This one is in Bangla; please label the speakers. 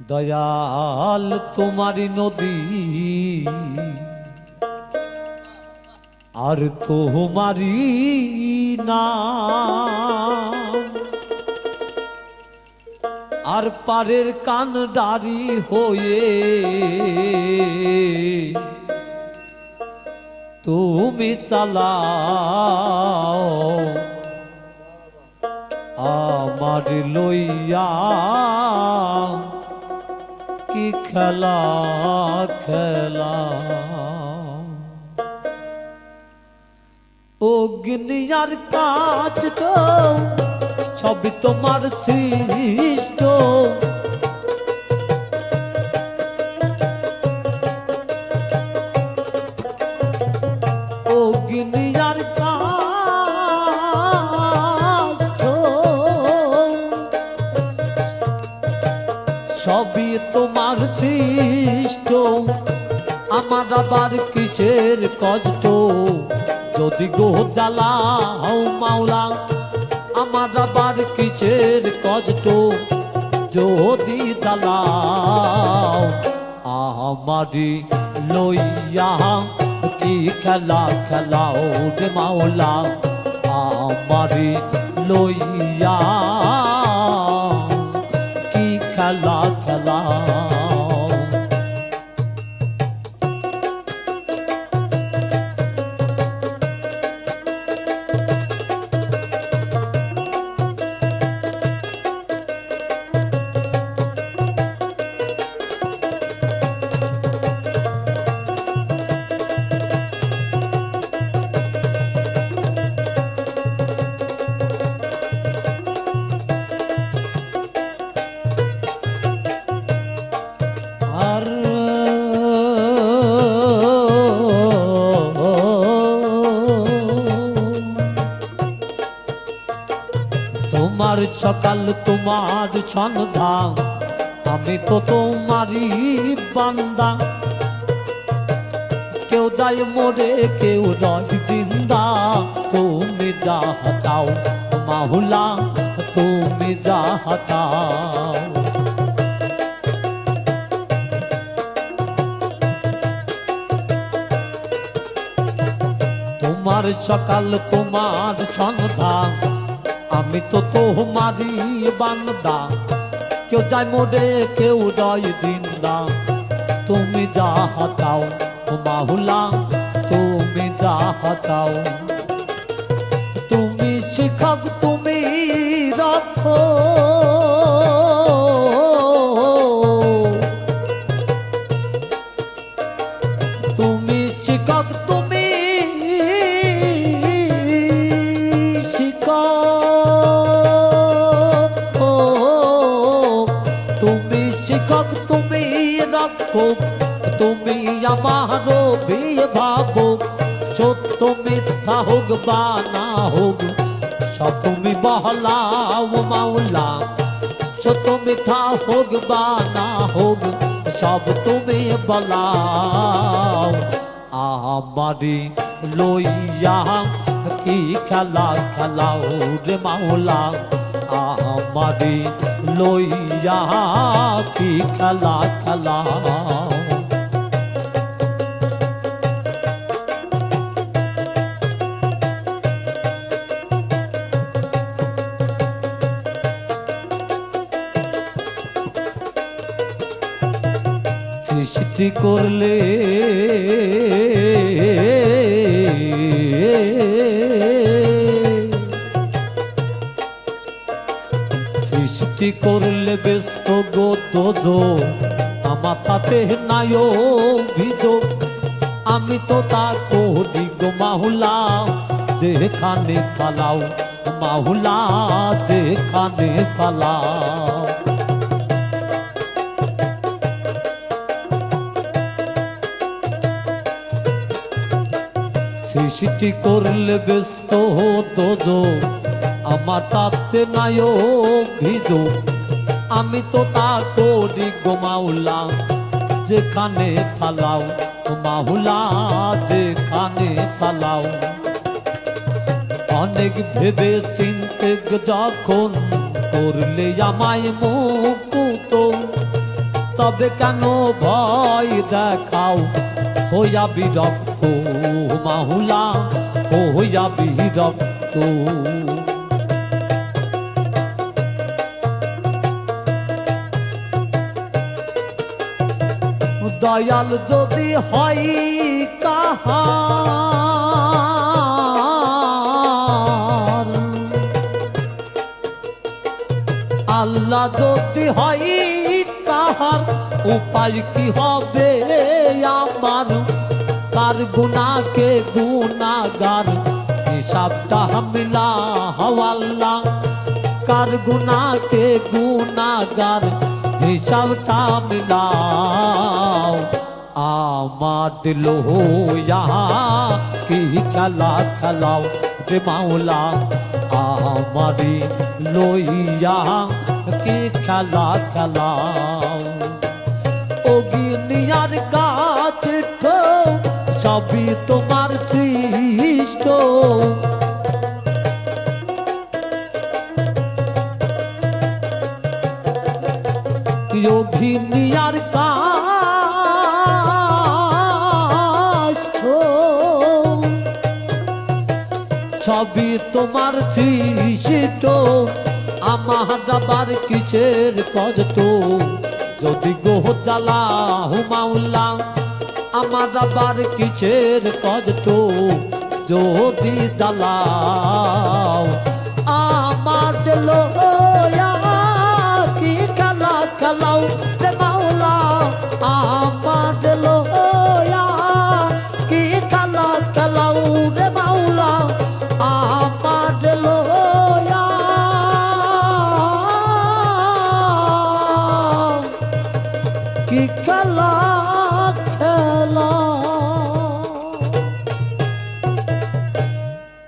Speaker 1: দয়াল তোমারি নদী। আর তোমারি না আর পারের কান ডারি হয়ে তুমি চালাও। আমার লইয়া কি খেলা খেলা অগ্নিয়ার কাজ তো সবই তোমার সৃষ্ট যদি গো হও মাওলা, আমার আবার কিসের কষ্ট? যদি দালাও আমারি লইয়া, কি খেলা খেলাও রে মাওলা, আমারি লইয়া সকাল তোমার সন্ধ্যা আমি তো তোমারই বান্দা। কেউ যায় মরে, কেউ রয় জিন্দা, তুমি যা চাও মাহুলা, তুমি যাহা চাও। তোমার সকাল তোমার সন্ধ্যা আমি তো তোমারি বান্দা। কেউ যাই মোরে, কেউ রয় জিন্দা। তুমি যাহা হাতাও মাহুলা, তুমি যা হাতাও তুমি শিক্ষক রক্ষক তুমি আমার ভাবক সত্য মিথ্যা হোক বা না হোক, সব তুমি বহলাও মাওলা। সত্য মিথ্যা হোক বা না হোক, সব তুমি বলাও। আমারি লইয়া কি খেলা খেলাও রে মাওলা? আমারি লইয়া কি খেলা খেলাও সৃষ্টি করলে সৃষ্টি করলে ব্যস্ত গো দোজো আমার তাতে নাই অভিযোগ। আমি তো তা করি গো মাহুলা, যেখানে পালাও মাহুলা, যেখানে পালাও। সৃষ্টি করলে ব্যস্ত হতো যো আমার তাতে নাই অভিযোগ আমি তো তা করি গোমাউলা যেখানে ফালাও মাহুলা যেখানে ফালাও। অনেক ভেবে চিনতে যখন করলে আমায় মুকুত, তবে কেন ভয় দেখাও? হইয়া বিরক্ত মাহুলা হইয়া বিরক্ত। দয়াল যদি হয় কাহার আল্লাহ যদি হয় কাহার, উপায় কি হবে আমার? কার গুনাকে গুনাগার? হিসাবটা মিলা হওয়াল্লা। কার গুনাকে গুনাগার? হিসাবটা মিলাও আমার দিল কি খেলা খেলাও রে মাওলা। আমারি লইয়া কি খেলা খেলাও। অগ্নিয়ার কাছ সবই তোমার যোগিনিয়ার কাষ্ট সবই তোমার সৃষ্ট আমার আবার কিসের কষ্ট? যদি গোহ জ্বালা হুমাউল্লা আমার আবার কিসের কষ্ট? যদি জ্বালাও আমার লোয়া